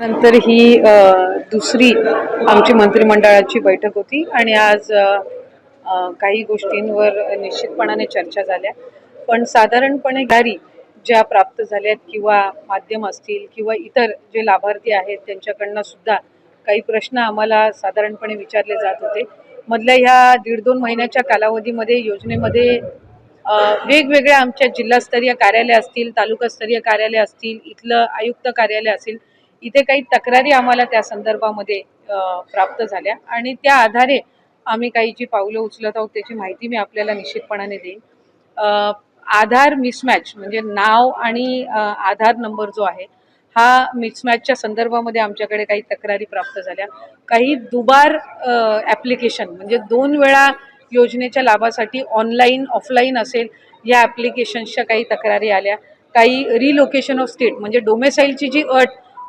नंतर ही दुसरी आमची मंत्रिमंडळाची बैठक होती आणि आज काही गोष्टींवर निश्चितपणाने चर्चा झाल्या. पण साधारणपणे गाडी ज्या प्राप्त झाल्यात किंवा माध्यम असतील किंवा इतर जे लाभार्थी आहेत त्यांच्याकडनं सुद्धा काही प्रश्न आम्हाला साधारणपणे विचारले जात होते. मधल्या ह्या दीड दोन महिन्याच्या कालावधीमध्ये योजनेमध्ये वेगवेगळ्या आमच्या जिल्हास्तरीय कार्यालय असतील तालुकास्तरीय कार्यालय असतील इथलं आयुक्त कार्यालय असेल इथे काही तक्रारी आम्हाला त्या संदर्भामध्ये प्राप्त झाल्या. आणि त्या आधारे आम्ही काही जी पावलं उचलत आहोत त्याची माहिती मी आपल्याला निश्चितपणाने देईन. आधार मिसमॅच म्हणजे नाव आणि आधार नंबर जो आहे हा मिसमॅचच्या संदर्भामध्ये आमच्याकडे काही तक्रारी प्राप्त झाल्या. काही दुबार ॲप्लिकेशन म्हणजे दोन वेळा योजनेच्या लाभासाठी ऑनलाईन ऑफलाईन असेल या ॲप्लिकेशन्सच्या काही तक्रारी आल्या. काही रिलोकेशन ऑफ स्टेट म्हणजे डोमेसाईलची जी अट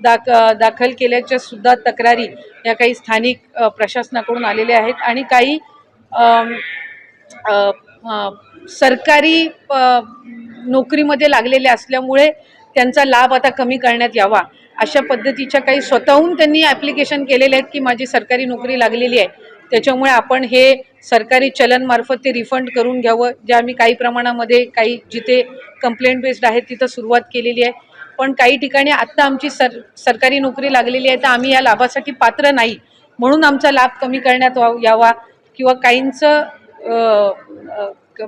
दाख दाखल केल्याच्या सुद्धा तक्रारी या काही स्थानिक प्रशासनाकडून आलेल्या आहेत आणि काही सरकारी नोकरीमध्ये लागलेले असल्यामुळे त्यांचा लाभ आता कमी करण्यात यावा अशा पद्धतीच्या काही स्वतःहून त्यांनी ॲप्लिकेशन केलेले आहेत की माझी सरकारी नोकरी लागलेली आहे. त्याच्यामुळे आपण हे सरकारी चलनमार्फत ते रिफंड करून घ्यावं. जे आम्ही काही प्रमाणामध्ये काही जिथे कंप्लेंट बेस्ड आहे तिथं सुरुवात केलेली आहे. पण काही ठिकाणी आत्ता आमची सर सरकारी नोकरी लागलेली आहे तर आम्ही या लाभासाठी पात्र नाही. म्हणून आमचा लाभ कमी करण्यात वा- यावा किंवा काहींचं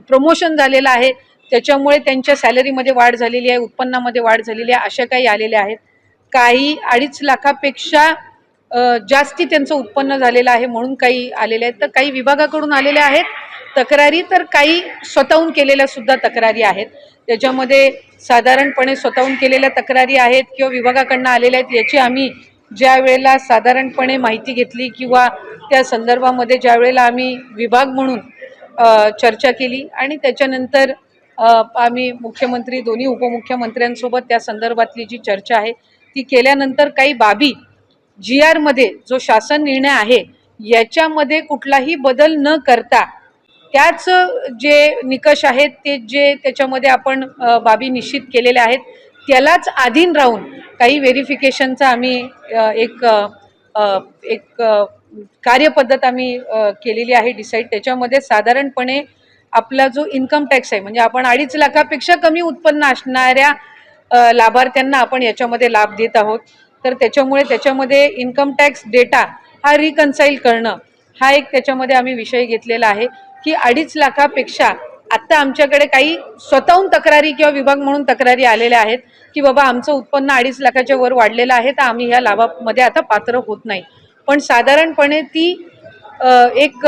प्रमोशन झालेलं आहे त्याच्यामुळे त्यांच्या सॅलरीमध्ये वाढ झालेली आहे उत्पन्नामध्ये वाढ झालेली आहे अशा काही आलेल्या आहेत. काही अडीच लाखापेक्षा जास्ती त्यांचं उत्पन्न झालेलं आहे म्हणून काही आलेले आहेत. तर काही विभागाकडून आलेल्या आहेत तक्रारी तर काही स्वतःहून केलेल्या सुद्धा तक्रारी आहेत. त्याच्यामध्ये साधारणपणे स्वतःहून केलेल्या तक्रारी आहेत किंवा विभागाकडनं आलेल्या आहेत याची आम्ही ज्या वेळेला साधारणपणे माहिती घेतली किंवा त्या संदर्भामध्ये ज्या वेळेला आम्ही विभाग म्हणून चर्चा केली आणि त्याच्यानंतर आम्ही मुख्यमंत्री दोन्ही उपमुख्यमंत्र्यांसोबत त्या संदर्भातली जी चर्चा आहे ती केल्यानंतर काही बाबी जी आरमध्ये जो शासन निर्णय आहे याच्यामध्ये कुठलाही बदल न करता त्याच जे निकष आहेत ते जे त्याच्यामध्ये आपण बाबी निश्चित केलेल्या आहेत त्यालाच अधीन राहून काही व्हेरिफिकेशनचा आम्ही एक एक कार्यपद्धत आम्ही केलेली आहे डिसाईड. त्याच्यामध्ये साधारणपणे आपला जो इन्कम टॅक्स आहे म्हणजे आपण अडीच लाखापेक्षा कमी उत्पन्न असणाऱ्या लाभार्थ्यांना आपण याच्यामध्ये लाभ देत आहोत. तर त्याच्यामुळे त्याच्यामध्ये इन्कम टॅक्स डेटा हा रिकन्साईल करणं हा एक त्याच्यामध्ये आम्ही विषय घेतलेला आहे. की अडीच लाखापेक्षा आत्ता आमच्याकडे काही स्वतःहून तक्रारी किंवा विभाग म्हणून तक्रारी आलेल्या आहेत की बाबा आमचं उत्पन्न अडीच लाखाच्या वर वाढलेलं आहे तर आम्ही ह्या लाभामध्ये आता पात्र होत नाही. पण साधारणपणे ती एक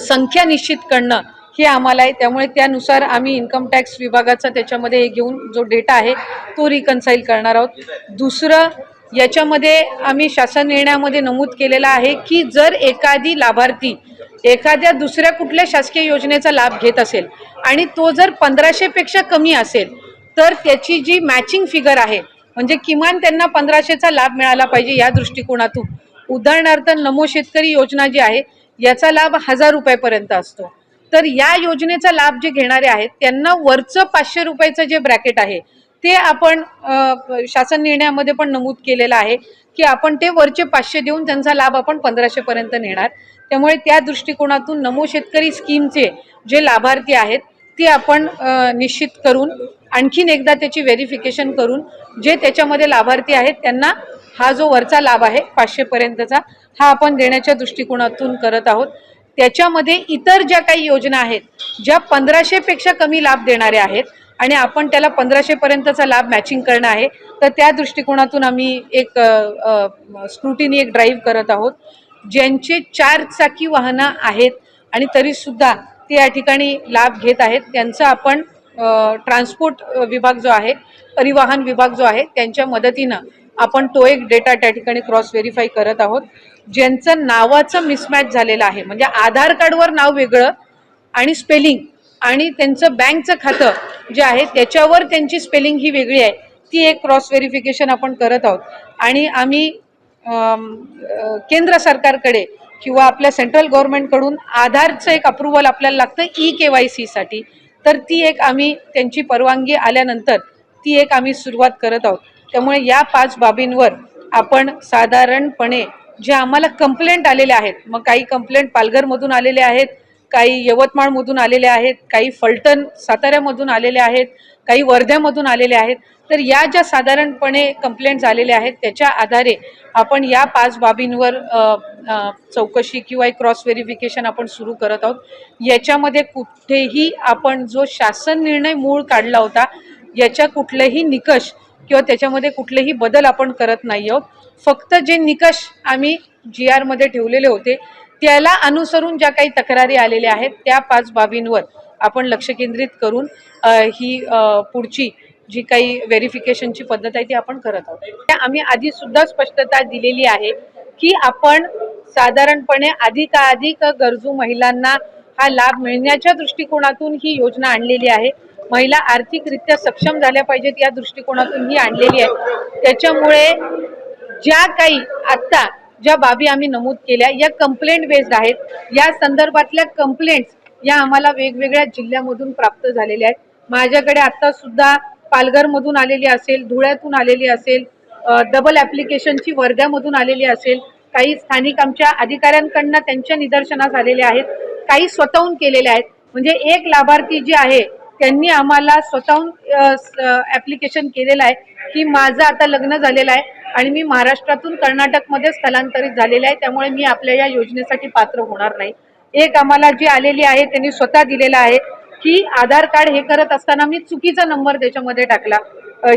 संख्या निश्चित करणं हे आम्हाला आहे. त्यामुळे त्यानुसार आम्ही इन्कम टॅक्स विभागाचा त्याच्यामध्ये हे घेऊन जो डेटा आहे तो रिकन्साईल करणार आहोत. दुसरं याच्यामध्ये आम्ही शासन निर्णयामध्ये नमूद केलेलं आहे की जर एखादी लाभार्थी एखाद्या दुसऱ्या कुठल्या शासकीय योजनेचा लाभ घेत असेल आणि तो जर पंधराशेपेक्षा कमी असेल तर त्याची जी मॅचिंग फिगर आहे म्हणजे किमान त्यांना पंधराशेचा लाभ मिळाला पाहिजे या दृष्टिकोनातून. उदाहरणार्थ नमो शेतकरी योजना जी आहे याचा लाभ हजार रुपयापर्यंत असतो. तर या योजनेचा लाभ जे घेणारे आहेत त्यांना वरचं पाचशे रुपयाचं जे ब्रॅकेट आहे ते आपण शासन निर्णयामध्ये पण नमूद केलेलं आहे की आपण ते वरचे पाचशे देऊन त्यांचा लाभ आपण पंधराशेपर्यंत नेणार. त्यामुळे त्या दृष्टिकोनातून नमो शेतकरी स्कीमचे जे लाभार्थी आहेत ते आपण निश्चित करून आणखीन एकदा त्याची व्हेरिफिकेशन करून जे त्याच्यामध्ये लाभार्थी आहेत त्यांना हा जो वरचा लाभ आहे पाचशेपर्यंतचा हा आपण देण्याच्या दृष्टिकोनातून करत आहोत. त्याच्यामध्ये इतर ज्या काही योजना आहेत ज्या पंधराशेपेक्षा कमी लाभ देणाऱ्या आहेत आणि आपण त्याला पंधराशेपर्यंतचा लाभ मॅचिंग करणं आहे तर त्या दृष्टिकोनातून आम्ही एक स्क्रुटिनी एक ड्राईव्ह करत आहोत. ज्यांचे चार चाकी वाहनं आहेत आणि तरीसुद्धा ते या ठिकाणी लाभ घेत आहेत. त्यांचा आपण ट्रान्सपोर्ट विभाग जो आहे परिवहन विभाग जो आहे त्यांच्या मदतीनं आपण तो एक डेटा त्या ठिकाणी क्रॉस व्हेरीफाय करत आहोत. ज्यांचं नावाचं मिसमॅच झालेलं आहे म्हणजे आधार कार्डवर नाव वेगळं आणि स्पेलिंग आणि त्यांचं बँकचं खातं जे आहे त्याच्यावर त्यांची स्पेलिंग ही वेगळी आहे. ती एक क्रॉस व्हेरिफिकेशन आपण करत आहोत. आणि आम्ही केंद्र सरकारकडे किंवा आपल्या सेंट्रल गव्हर्नमेंटकडून आधारचं एक अप्रुव्हल आपल्याला लागतं ई के वाय सीसाठी तर ती एक आम्ही त्यांची परवानगी आल्यानंतर ती एक आम्ही सुरुवात करत आहोत. त्यामुळे या पाच बाबींवर आपण साधारणपणे जे आम्हाला कंप्लेंट आलेले आहेत मग काही कंप्लेंट पालघरमधून आलेले आहेत काही यवतमाळमधून आलेले आहेत काही फलटण साताऱ्यामधून आलेले आहेत काही वर्ध्यामधून आलेले आहेत. तर या ज्या साधारणपणे कंप्लेंट झालेल्या आहेत त्याच्या आधारे आपण या पाच बाबींवर चौकशी किंवा एक क्रॉस व्हेरिफिकेशन आपण सुरू करत आहोत. याच्यामध्ये कुठेही आपण जो शासन निर्णय मूळ काढला होता याच्या कुठलेही निकष किंवा त्याच्यामध्ये कुठलेही बदल आपण करत नाही आहोत. फक्त जे निकष आम्ही जी आरमध्ये ठेवलेले होते त्याला अनुसरून ज्या काही तक्रारी आलेल्या आहेत त्या पाच बाबींवर आपण लक्ष केंद्रित करून ही पुढची जी काही व्हेरिफिकेशनची पद्धत आहे ती आपण करत आहोत. त्या आम्ही आधी सुद्धा स्पष्टता दिलेली आहे की आपण साधारणपणे अधिकाधिक गरजू महिलांना हा लाभ मिळण्याच्या दृष्टिकोनातून ही योजना आणलेली आहे. महिला आर्थिकरित्या सक्षम झाल्या पाहिजेत या दृष्टिकोनातून ही आणलेली आहे. त्याच्यामुळे ज्या काही आत्ता ज्या बाबी आम्ही नमूद केल्या या कंप्लेंट बेस्ड आहेत. या संदर्भातल्या कंप्लेंट्स या आम्हाला वेगवेगळ्या जिल्ह्यामधून प्राप्त झालेल्या आहेत. माझ्याकडे आता सुद्धा पालघरमधून आलेली असेल धुळ्यातून आलेली असेल डबल ॲप्लिकेशनची वर्ध्यामधून आलेली असेल काही स्थानिक आमच्या अधिकाऱ्यांकडनं त्यांच्या निदर्शनास आलेले आहेत काही स्वतःहून केलेले आहेत. म्हणजे एक लाभार्थी जे आहे त्यांनी आम्हाला स्वतःहून ऍप्लिकेशन केलेलं आहे. की माझं आता लग्न झालेलं आहे आणि मी महाराष्ट्रातून कर्नाटकमध्ये स्थलांतरित झालेले आहे. त्यामुळे मी आपल्या या योजनेसाठी पात्र होणार नाही. एक आम्हाला जी आलेली आहे त्यांनी स्वतः दिलेलं आहे. की आधार कार्ड हे करत असताना मी चुकीचा नंबर त्याच्यामध्ये टाकला.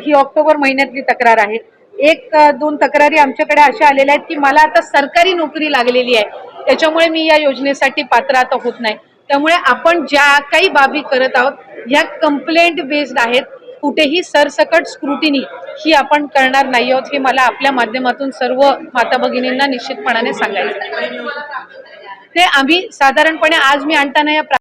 ही ऑक्टोबर महिन्यातली तक्रार आहे. एक दोन तक्रारी आमच्याकडे अशा आलेल्या आहेत की मला आता सरकारी नोकरी लागलेली आहे. त्याच्यामुळे मी या योजनेसाठी पात्र आता होत नाही. त्यामुळे आपण ज्या काही बाबी करत आहोत या कंप्लेंट बेस्ड आहेत. कुठेही सरसकट स्क्रुटिनी ही आपण करणार नाही आहोत हे मला आपल्या माध्यमातून सर्व माता भगिनींना निश्चितपणाने सांगायचं ते आम्ही साधारणपणे आज मी आणताना या